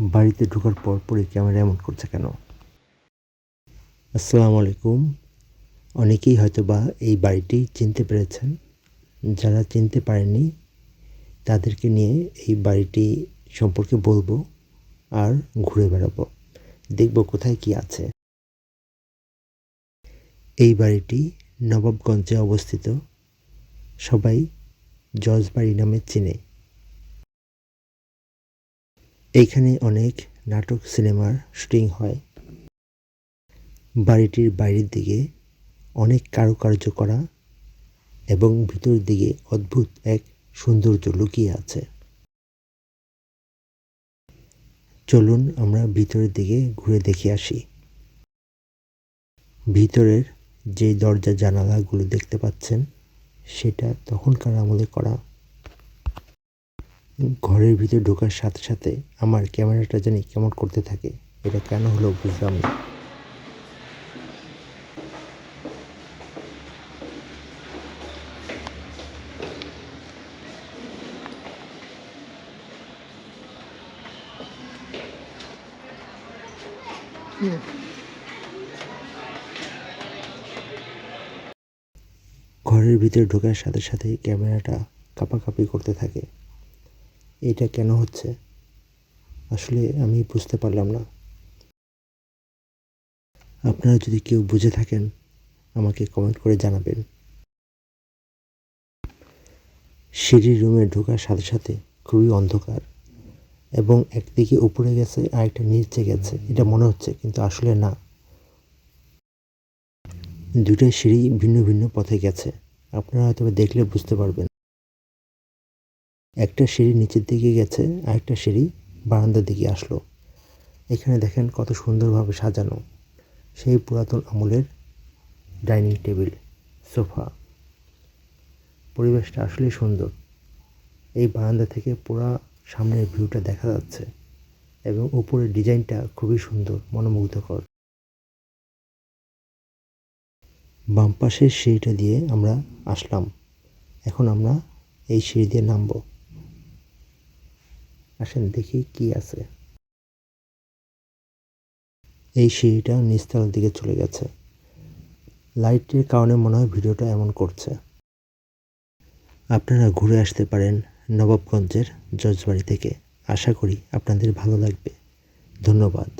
বাড়িতে ঢোকার পর পরই ক্যামেরা এমন করছে কেন? আসসালামু আলাইকুম। অনেকেই হয়তো বা এই বাড়িটি চিনতে পেরেছেন। যারা চিনতে পারেননি, তাদেরকে নিয়ে এই বাড়িটি সম্পর্কে বলব আর ঘুরে বেড়াবো। দেখব কোথায় কি আছে। এই বাড়িটি নবাবগঞ্জে অবস্থিত। সবাই জজ বাড়ি নামে চিনে। এইখানে অনেক নাটক সিনেমার শুটিং হয়। বাড়িটির বাইরের দিকে অনেক কারুকার্য করা এবং ভিতর দিকে অদ্ভুত এক সৌন্দর্য লুকিয়ে আছে। চলুন আমরা ভিতরের দিকে ঘুরে দেখে আসি। ভিতরের যে দরজা জানালাগুলো দেখতে পাচ্ছেন, সেটা তখনকার আমলে করা ঘরের ভিতরে ঢোকার সাথে সাথে আমার ক্যামেরাটা জানি কেমন করতে থাকে, এটা কেন হলো বুঝলাম না। ঘরের ভিতরে ঢোকার সাথে সাথে ক্যামেরাটা কাঁপাকাঁপি করতে থাকে। এটা কেন হচ্ছে? আসলে আমি বুঝতে পারলাম না। আপনারা যদি কেউ বুঝে থাকেন, আমাকে কমেন্ট করে জানাবেন। সিঁড়ির রুমে ঢোকার সাথে সাথে খুবই অন্ধকার এবং একদিকে উপরে গেছে আর একটা নিচে গেছে। এটা মনে হচ্ছে, কিন্তু আসলে না। দুটাই সিঁড়ি ভিন্ন ভিন্ন পথে গেছে। আপনারা হয়তো দেখলে বুঝতে পারবেন। একটা সিঁড়ি নিচের দিকে গেছে আর একটা সিঁড়ি বারান্দার দিকে আসলো। এখানে দেখেন কত সুন্দরভাবে সাজানো। সেই পুরাতন আমলের ডাইনিং টেবিল, সোফা। পরিবেশটা আসলেই সুন্দর। এই বারান্দা থেকে পুরা সামনের ভিউটা দেখা যাচ্ছে এবং উপরের ডিজাইনটা খুবই সুন্দর, মনোমুগ্ধকর। বাম পাশের সিঁড়িটা দিয়ে আমরা আসলাম। এখন আমরা এই সিঁড়ি দিয়ে নামব। আসেন, দেখি কি আছে। এই সিঁড়িটা নিচতলার দিকে চলে গেছে। লাইটের কারণে মনে হয় ভিডিওটা এমন করছে। আপনারা ঘুরে আসতে পারেন নবাবগঞ্জের জজবাড়ি থেকে। আশা করি আপনাদের ভালো লাগবে। ধন্যবাদ।